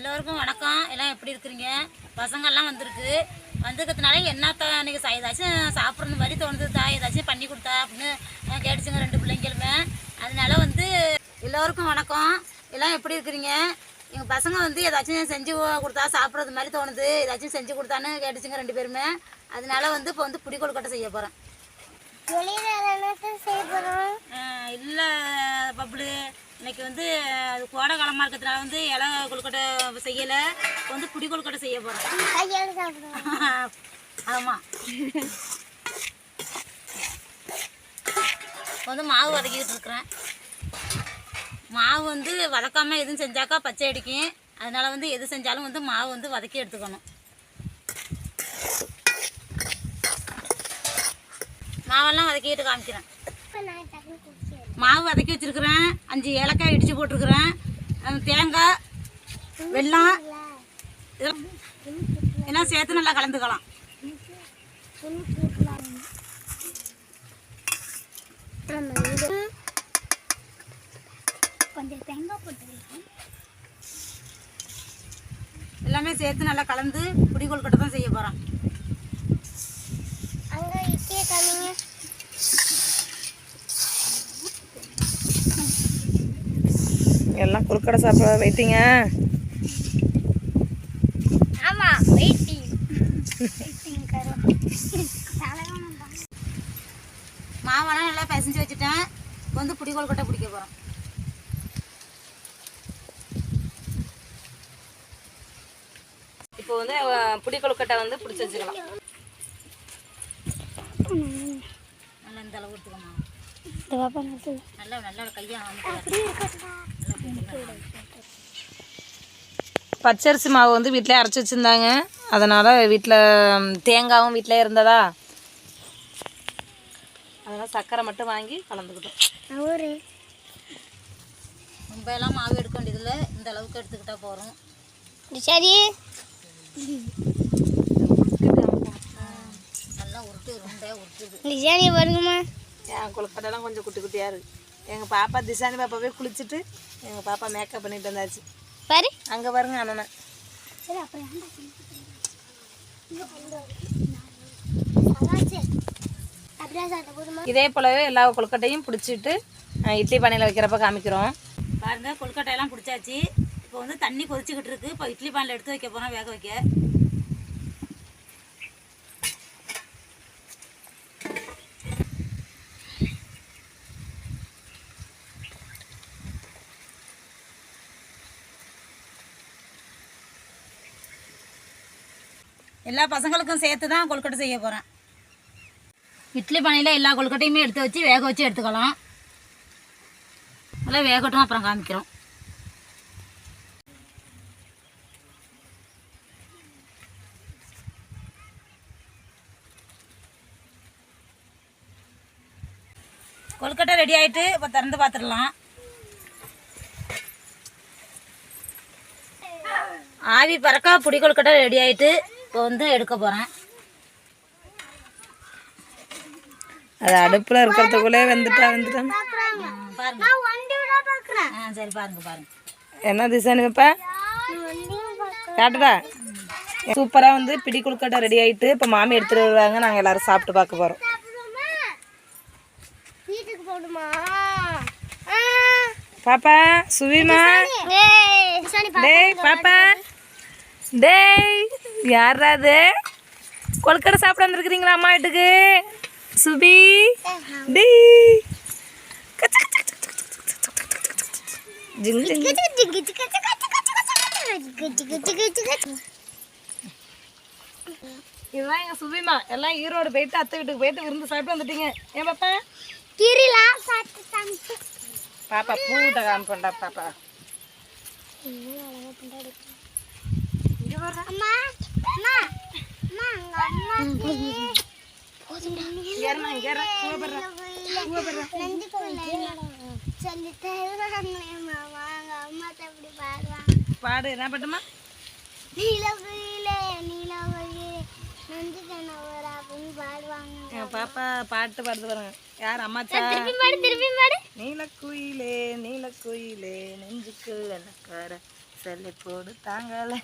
எல்லோருக்கும் வணக்கம். எல்லாம் எப்படி இருக்கிறீங்க? பசங்கள்லாம் வந்திருக்கு. வந்திருக்கிறதுனால என்னத்த அன்றைக்கி ஏதாச்சும் சாப்பிட்ற மாதிரி தோணுதுதா? ஏதாச்சும் பண்ணி கொடுத்தா அப்படின்னு கேட்டுச்சுங்க ரெண்டு பிள்ளைங்களுமே. அதனால வந்து எல்லோருக்கும் வணக்கம். எல்லாம் எப்படி இருக்கிறீங்க? எங்கள் பசங்க வந்து ஏதாச்சும் செஞ்சு கொடுத்தா சாப்பிட்றது மாதிரி தோணுது. ஏதாச்சும் செஞ்சு கொடுத்தான்னு கேட்டுச்சுங்க ரெண்டு பேருமே. அதனால வந்து இப்போ வந்து புடி கொழுக்கட்டை செய்ய போகிறேன் இல்லை பப்ளு. இன்னைக்கு வந்து அது கோடை காலமாக இருக்கிறதுனால வந்து இலை கொழுக்கட்டை செய்யலை. வந்து புடி கொழுக்கட்டை செய்ய போகிறேன் ஆமாம் வந்து மாவு வதக்கிட்டு இருக்கிறேன். மாவு வந்து வதக்காமல் எதுவும் செஞ்சாக்கா பச்சை அடிக்கும். அதனால வந்து எது செஞ்சாலும் வந்து மாவு வந்து வதக்கி எடுத்துக்கணும். மாவெல்லாம் வதக்கிட்டு காமிக்கிறேன். மாவு வதக்கி வச்சிருக்கிறேன். அஞ்சு ஏலக்காய் இடித்து போட்டிருக்கிறேன். தேங்காய் வெல்லம் இதெல்லாம் எல்லாம் சேர்த்து நல்லா கலந்துக்கலாம். கொஞ்சம் தேங்காய் போட்டுக்கலாம் எல்லாமே சேர்த்து நல்லா கலந்து புடி கொழுக்கட்டை தான் செய்ய போகிறோம் எல்லாம் குறுக்கடை சாப்பிட வெயிட்டிங்க மாவெல்லாம் நல்லா பிசைஞ்சு வச்சுட்டேன். இப்போ வந்து புடி கொழுக்கட்டை பிடிக்க போகிறோம் இப்போ வந்து அஹ், புடி கொழுக்கட்டை வந்து பிடிச்சி வச்சுக்கலாம். நல்லா இந்த அளவு எடுத்துக்கணும். இந்த பாப்பா நல்லா நல்லா கையை அப்படியே பச்சரிசி மாவு வந்து வீட்டிலே அரைச்சி வச்சுருந்தாங்க. அதனால் வீட்டில் தேங்காவும் வீட்டிலே இருந்ததா? அதனால் சர்க்கரை மட்டும் வாங்கி கலந்துக்கிட்டோம். அவரு. ரொம்ப எல்லாம் மாவு எடுக்க வேண்டியதில்லை. இந்த அளவுக்கு எடுத்துக்கிட்டா போகிறோம் சரி நல்லா உருட்டு உருண்டையாக உருட்டுது நிஜானி வருங்கம்மா என் கொழுக்கட்டைலாம் கொஞ்சம் குட்டி குட்டியாக இருக்குது எங்கள் பாப்பா திசானி பாப்பாவே குளிச்சுட்டு எங்கள் பாப்பா மேக்கப் பண்ணிட்டு வந்தாச்சு. பாரு. அங்கே பாருங்க அண்ணனை. சரி இதே போலவே எல்லா கொழுக்கட்டையும் பிடிச்சிட்டு இட்லி பானையில் வைக்கிறப்ப காமிக்கிறோம். பாருங்க கொழுக்கட்டையெல்லாம் பிடிச்சாச்சு. இப்போ வந்து தண்ணி கொதிச்சுக்கிட்டு இருக்கு. இப்போ இட்லி பானில் எடுத்து வைக்க போகிறோம் வேக வைக்க. எல்லா பசங்களுக்கும் சேர்த்து தான் கொழுக்கட்டை செய்ய போகிறேன் இட்லி பானையில் எல்லா கொழுக்கட்டையுமே எடுத்து வச்சு வேக வச்சு எடுத்துக்கலாம். நல்லா வேகட்டும் அப்புறம் காமிக்கிறோம். கொழுக்கட்டை ரெடி ஆயிட்டு இப்போ திறந்து பார்த்துடலாம் ஆவி பறக்க புடி கொழுக்கட்டை ரெடி ஆயிட்டு இப்போ வந்து எடுக்க போகிறேன் அது அடுப்பில் இருக்கிறதுக்குள்ளே வந்துட்டா வந்துட்டோம் பாருங்க. ஆ சரி பாருங்க பாருங்க. என்ன திசானி பாப்பா காட்டுடா. சூப்பராக வந்து பிடி கொழுக்கட்டை ரெடி ஆயிட்டு இப்போ மாமி எடுத்துட்டு வருவாங்க. நாங்கள் எல்லாரும் சாப்பிட்டு பார்க்க போகிறோம் பாப்பா சுவிமா. டேய் பாப்பா. டேய் யாரா அது கொழுக்கடை சாப்பிட வந்துருக்குறீங்களா அம்மா வீட்டுக்கு? சுபி? டி இதுதான் எங்க சுபிமா எல்லாம் ஈரோடு போயிட்டு அத்தை வீட்டுக்கு போயிட்டு விருந்து சாப்பிட்டு வந்துட்டீங்க. ஏன் பாப்பா? கிரிலா பாப்பா பூட்ட காமிப்பண்டா பாப்பா. அம்மா அம்மா அம்மா அங்க அம்மா நந்தி சொல்லி தருவாங்களே மாமா அங்க அம்மா அப்படி பாடுவாங்க பாடு என்ன பண்ணுமா நீலகுயிலே நீலகுயிலே நந்தி கணவர் பாப்பா பாட்டு பாடுது பாருங்க. யார் அம்மாச்சா மாடு நீலக்குயிலே நீலக்குயிலே நெஞ்சுக்கு எனக்கார சொல்லி போடு தாங்கல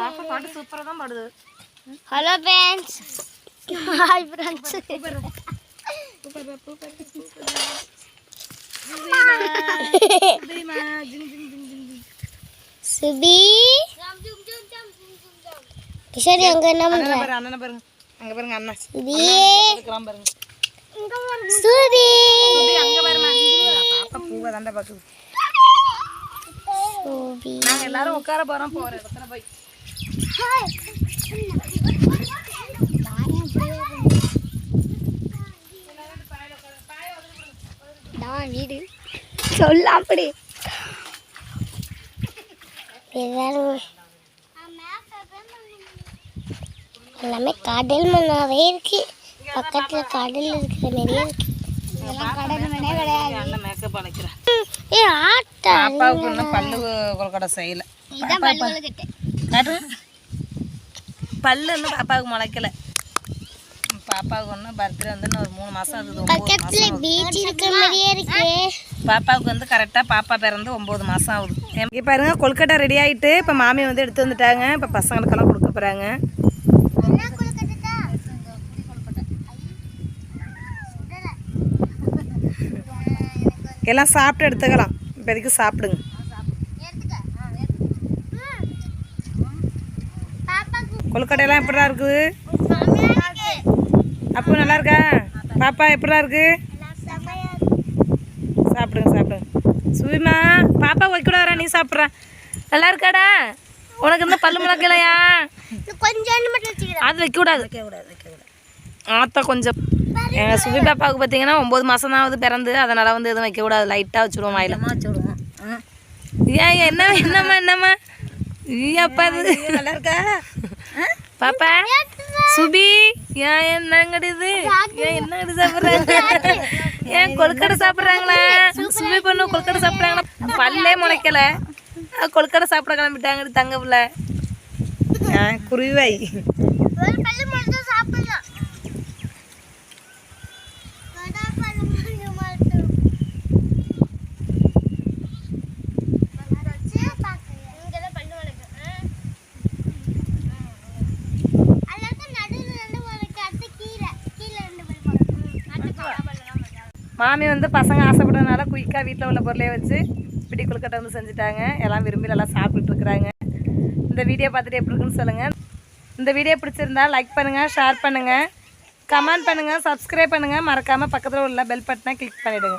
பாப்பா பாட்டு சூப்பராக தான் பாடுது. Hello friends hi friends. Subi. Kishori அங்க என்ன பண்ற? அண்ணனை பாரு அண்ணனை பாருங்க. அங்க பாருங்க அண்ணா. சுபி பாருங்க சுபி அங்க பாருமா பாப்பா பூவை தாண்டா பாக்குது சுபி நாங்க எல்லாரும் உட்கார போறோம் போற இடத்துல போய். வீடு. சொல்ல அப்படி எல்லாரும் எல்லாமே கடல் மண்ணாவே இருக்கு. பக்கத்துல கடல் இருக்கிற மாதிரியே இருக்கு. இதெல்லாம் கடல் மண்ணே கிடையாது. அண்ணன் மேக்கப் அழைக்கிறேன் ஏ ஆட்டா பாப்பாவுக்கு இன்னும் பல்லு கொல்கடை செய்யல. பல்லு இன்னும் பாப்பாவுக்கு முளைக்கல. பாப்பாவுக்கு ஒன்றும் பர்த்டே வந்து ஒரு மூணு மாதம் இருக்குது ஒம்பது பக்கத்துல பீச் இருக்கிற மாதிரியே இருக்கு. பாப்பாவுக்கு வந்து கரெக்டாக பாப்பா பிறந்து ஒம்பது மாதம் ஆகுது. இங்கே பாருங்க கொல்கட்டை ரெடி ஆகிட்டு இப்போ மாமி வந்து எடுத்து வந்துட்டாங்க. இப்போ பசங்களுக்கெல்லாம் கொடுக்க போகிறாங்க எல்லாம் சாப்பிட்டு எடுத்துக்கலாம். இப்போதைக்கு சாப்பிடுங்க? கொழுக்கட்டையெல்லாம் எப்படிடா இருக்குது அப்போ நல்லா இருக்கா? பாப்பா எப்படிடா இருக்கு? சாப்பிடுங்க சாப்பிடுங்க. சுவிமா பாப்பா வைக்கூடாதா நீ சாப்பிட்ற. நல்லா இருக்காடா? உனக்கு இந்த பல்லு முளைக்கலையா கொஞ்சம் அது வைக்கக்கூடாது. ஆத்தா கொஞ்சம் எங்கள் சுபி பாப்பாவுக்கு பார்த்தீங்கன்னா ஒம்பது மாதம் தான் ஆகுது பிறந்து அதனால் வந்து எதுவும் வைக்கக்கூடாது லைட்டாக வச்சுருவோம் வாயில். வச்சுருவோம். ஏன் என்ன என்னம்மா என்னம்மா ஐயாப்பா இது. நல்லா இருக்கா? பாப்பா சுபி ஏன் என்னங்கடி இது? ஏன் என்னங்கடி சாப்பிட்றாங்க ஏன் கொழுக்கடை சாப்பிட்றாங்களா? சுபி பொண்ணு கொழுக்கடை சாப்பிட்றாங்களா? பல்லே முளைக்கல. கொழுக்கடை சாப்பிட கிளம்பிட்டாங்கடி தங்க பிள்ளை. குருவாய் ஒரு பல்லு மட்டும் சாப்பிடலாம் கடா பல்லு மட்டும் மட்டும் இங்கதான் பல்லு வளர்க்கும் அல்லாத நடுவில் ரெண்டு வளர்க்கு அடுத்து கீழே கீழே ரெண்டு பல்லு வளர்க்கும் அடுத்து கடா பல்லுலாம் வளர்க்கும் மாமி வந்து பசங்க ஆசைப்படுறதுனால குயிக்காக வீட்டில் உள்ள பொருளே வச்சு பிடி கொழுக்கட்டை வந்து செஞ்சுட்டாங்க. எல்லாம் விரும்பி நல்லா சாப்பிட்டுருக்குறாங்க இந்த வீடியோ பார்த்துட்டு எப்படி இருக்குன்னு சொல்லுங்கள் இந்த வீடியோ பிடிச்சிருந்தா லைக் பண்ணுங்கள் ஷேர் பண்ணுங்கள் கமெண்ட் பண்ணுங்கள் சப்ஸ்கிரைப் பண்ணுங்கள் மறக்காமல் பக்கத்தில் உள்ள பெல் பட்டனை கிளிக் பண்ணிவிடுங்க